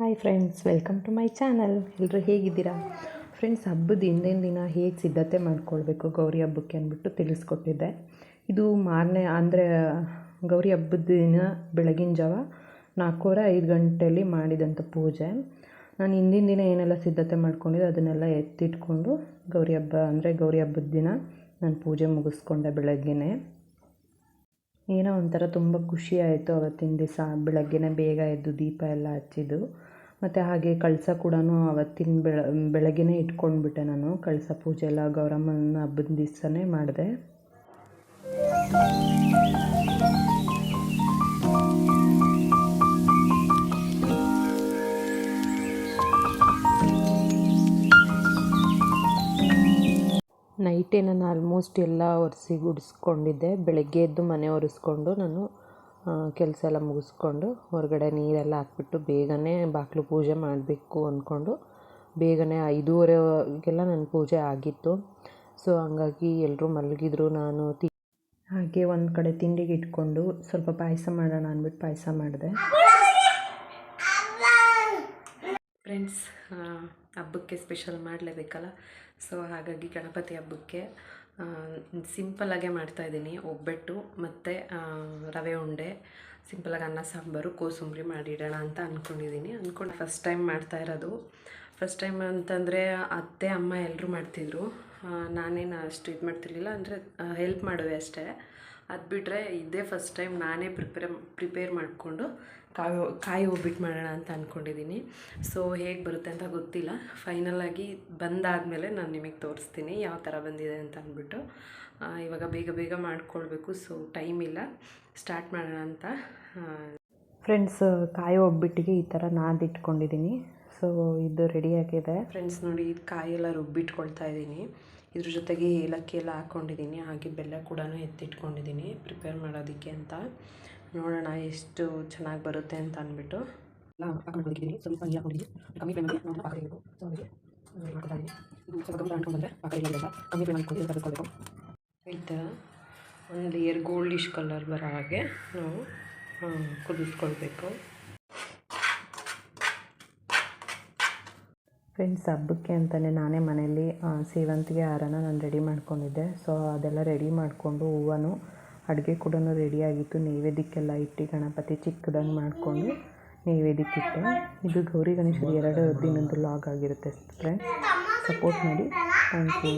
Hi friends welcome to my channel ಎಲ್ಲರೂ ಹೇಗಿದ್ದೀರಾ? Friends ಹಬ್ಬದ ಹಿಂದಿನ ದಿನ ಹೇಗೆ ಸಿದ್ಧತೆ ಮಾಡ್ಕೊಳ್ಬೇಕು ಗೌರಿ ಹಬ್ಬಕ್ಕೆ ಅಂದ್ಬಿಟ್ಟು ತಿಳಿಸ್ಕೊಟ್ಟಿದ್ದೆ. ಇದು ಮಾರನೇ, ಅಂದರೆ ಗೌರಿ ಹಬ್ಬದ ದಿನ ಬೆಳಗಿನ ಜಾವ ನಾಲ್ಕೂವರೆ ಐದು ಗಂಟೆಯಲ್ಲಿ ಮಾಡಿದಂಥ ಪೂಜೆ. ನಾನು ಹಿಂದಿನ ದಿನ ಏನೆಲ್ಲ ಸಿದ್ಧತೆ ಮಾಡ್ಕೊಂಡಿದ್ದೆ ಅದನ್ನೆಲ್ಲ ಎತ್ತಿಟ್ಕೊಂಡು ಗೌರಿ ಹಬ್ಬ, ಅಂದರೆ ಗೌರಿ ಹಬ್ಬದ ದಿನ ನಾನು ಪೂಜೆ ಮುಗಿಸ್ಕೊಂಡೆ ಬೆಳಗ್ಗೆನೇ. ಏನೋ ಒಂಥರ ತುಂಬ ಖುಷಿ ಆಯಿತು ಅವತ್ತಿನ ದಿವಸ. ಬೆಳಗ್ಗೆನೇ ಬೇಗ ಎದ್ದು ದೀಪ ಎಲ್ಲ ಹಚ್ಚಿದ್ದು. ಮತ್ತು ಹಾಗೆ ಕಳಸ ಕೂಡ ಅವತ್ತಿನ ಬೆಳ, ಬೆಳಗ್ಗೆನೇ ಇಟ್ಕೊಂಡ್ಬಿಟ್ಟೆ ನಾನು. ಕಳಸ ಪೂಜೆ ಎಲ್ಲ ಗೌರಮ್ಮನ ಹಬ್ಬದ ದಿವಸನೇ ಮಾಡಿದೆ. ನೈಟೇ ನಾನು ಆಲ್ಮೋಸ್ಟ್ ಎಲ್ಲ ಒರೆಸಿ ಗುಡಿಸ್ಕೊಂಡಿದ್ದೆ. ಬೆಳಗ್ಗೆ ಎದ್ದು ಮನೆ ಒರೆಸ್ಕೊಂಡು ನಾನು ಕೆಲಸ ಎಲ್ಲ ಮುಗಿಸ್ಕೊಂಡು ಹೊರಗಡೆ ನೀರೆಲ್ಲ ಹಾಕ್ಬಿಟ್ಟು ಬೇಗನೆ ಬಾಗಿಲು ಪೂಜೆ ಮಾಡಬೇಕು ಅಂದ್ಕೊಂಡು ಬೇಗನೆ ಐದೂವರೆಗೆಲ್ಲ ನನ್ನ ಪೂಜೆ ಆಗಿತ್ತು. ಸೊ ಹಂಗಾಗಿ ಎಲ್ಲರೂ ಮಲಗಿದ್ರು, ನಾನು ತಿ ಹಾಗೆ ಒಂದು ಕಡೆ ತಿಂಡಿಗೆ ಇಟ್ಕೊಂಡು ಸ್ವಲ್ಪ ಪಾಯಸ ಮಾಡೋಣ ಅಂದ್ಬಿಟ್ಟು ಪಾಯಸ ಮಾಡಿದೆ. ಫ್ರೆಂಡ್ಸ್ ಹಬ್ಬಕ್ಕೆ ಸ್ಪೆಷಲ್ ಮಾಡಲೇಬೇಕಲ್ಲ? ಸೊ ಹಾಗಾಗಿ ಗಣಪತಿ ಹಬ್ಬಕ್ಕೆ ಸಿಂಪಲ್ಲಾಗೆ ಮಾಡ್ತಾಯಿದ್ದೀನಿ ಒಬ್ಬಟ್ಟು ಮತ್ತು ರವೆ ಉಂಡೆ ಸಿಂಪಲಾಗಿ ಅನ್ನ, ಸಾಂಬಾರು, ಕೋಸಂಬರಿ ಮಾಡಿಡೋಣ ಅಂತ ಅಂದ್ಕೊಂಡಿದ್ದೀನಿ ಅಂದ್ಕೊಂಡು ಫಸ್ಟ್ ಟೈಮ್ ಮಾಡ್ತಾ ಇರೋದು. ಫಸ್ಟ್ ಟೈಮ್ ಅಂತಂದರೆ ಅತ್ತೆ, ಅಮ್ಮ ಎಲ್ಲರೂ ಮಾಡ್ತಿದ್ರು. ನಾನೇನು ಅಷ್ಟು ಇದು ಮಾಡ್ತಿರ್ಲಿಲ್ಲ. ಅಂದರೆ ಹೆಲ್ಪ್ ಮಾಡುವೆ ಅಷ್ಟೇ. ಅದು ಬಿಟ್ಟರೆ ಇದೇ ಫಸ್ಟ್ ಟೈಮ್ ನಾನೇ ಪ್ರಿಪೇರ್ ಪ್ರಿಪೇರ್ ಮಾಡಿಕೊಂಡು ಕಾಯಿ ಕಾಯಿ ಒಬ್ಬಿಟ್ಟು ಮಾಡೋಣ ಅಂತ ಅಂದ್ಕೊಂಡಿದ್ದೀನಿ ಸೊ ಹೇಗೆ ಬರುತ್ತೆ ಅಂತ ಗೊತ್ತಿಲ್ಲ. ಫೈನಲಾಗಿ ಬಂದಾದಮೇಲೆ ನಾನು ನಿಮಗೆ ತೋರಿಸ್ತೀನಿ ಯಾವ ಥರ ಬಂದಿದೆ ಅಂತ ಅಂದ್ಬಿಟ್ಟು ಇವಾಗ ಬೇಗ ಬೇಗ ಮಾಡ್ಕೊಳ್ಬೇಕು ಸೊ ಟೈಮ್ ಇಲ್ಲ. ಸ್ಟಾರ್ಟ್ ಮಾಡೋಣ ಅಂತ. ಫ್ರೆಂಡ್ಸ್ ಕಾಯಿ ಒಬ್ಬಿಟ್ಟಿಗೆ ಈ ಥರ ನಾದಿಟ್ಕೊಂಡಿದ್ದೀನಿ ಸೊ ಇದು ರೆಡಿಯಾಗಿದೆ ಫ್ರೆಂಡ್ಸ್ ನೋಡಿ ಇದು ಕಾಯಿ ಎಲ್ಲ ರುಬ್ಬಿಟ್ಕೊಳ್ತಾ ಇದ್ದೀನಿ. ಇದ್ರ ಜೊತೆಗೆ ಏಲಕ್ಕಿ ಎಲ್ಲ ಹಾಕ್ಕೊಂಡಿದ್ದೀನಿ ಹಾಗೆ ಬೆಲ್ಲ ಕೂಡ ಎತ್ತಿಟ್ಕೊಂಡಿದ್ದೀನಿ. ಪ್ರಿಪೇರ್ ಮಾಡೋದಕ್ಕೆ ಅಂತ. ನೋಡೋಣ ಎಷ್ಟು ಚೆನ್ನಾಗಿ ಬರುತ್ತೆ ಅಂತ ಅಂದ್ಬಿಟ್ಟು. ಹಾಕೊಂಡಿದ್ದೀನಿ ಸ್ವಲ್ಪ ನೀರು ಹಾಕೊಂಡಿದ್ದೀನಿ. ಕಮ್ಮಿ ಫ್ಲೇಮಲ್ಲಿ ನಾವು ಹಾಕಬೇಕು ಸೊ ಅದಕ್ಕೆ ಮಾಡ್ತಾ ಇದ್ದೀನಿ ಸ್ವಲ್ಪ ಗಮನ ಅಂಟ್ಕೊಂಡ್ಬಂದರೆ ಆ ಕಡೆ ಕಮ್ಮಿ ಫ್ಲೇಮ್ ಹಾಕೊಂಡು ಕಲಿಸ್ಕೊಳ್ಬೇಕು ಈ ಥರ ಒಂದು ಲೇಯರ್ ಗೋಲ್ಡಿಶ್ ಕಲರ್ ಬರೋ ಹಾಗೆ ನಾವು ಕುದಿಸ್ಕೊಳ್ಬೇಕು. ಫ್ರೆಂಡ್ಸ್ ಹಬ್ಬಕ್ಕೆ ಅಂತಲೇ ನಾನೇ ಮನೆಯಲ್ಲಿ ಸೇವಂತಿಗೆ ಹಾರನ ನಾನು ರೆಡಿ ಮಾಡ್ಕೊಂಡಿದ್ದೆ. ಸೊ ಅದೆಲ್ಲ ರೆಡಿ ಮಾಡಿಕೊಂಡು ಹೂವನು, ಅಡುಗೆ ಕೂಡ ರೆಡಿಯಾಗಿತ್ತು ನೈವೇದ್ಯಕ್ಕೆಲ್ಲ ಇಟ್ಟು ಗಣಪತಿ ಚಿಕ್ಕದಾಗಿ ಮಾಡಿಕೊಂಡು ನೈವೇದ್ಯಕ್ಕಿಟ್ಟೆ ಇದು ಗೌರಿ ಗಣೇಶ ಎರಡು ದಿನದ ಲಾಗ್ ಆಗಿರುತ್ತೆ ಫ್ರೆಂಡ್ಸ್ ಸಪೋರ್ಟ್ ಮಾಡಿ. Thank you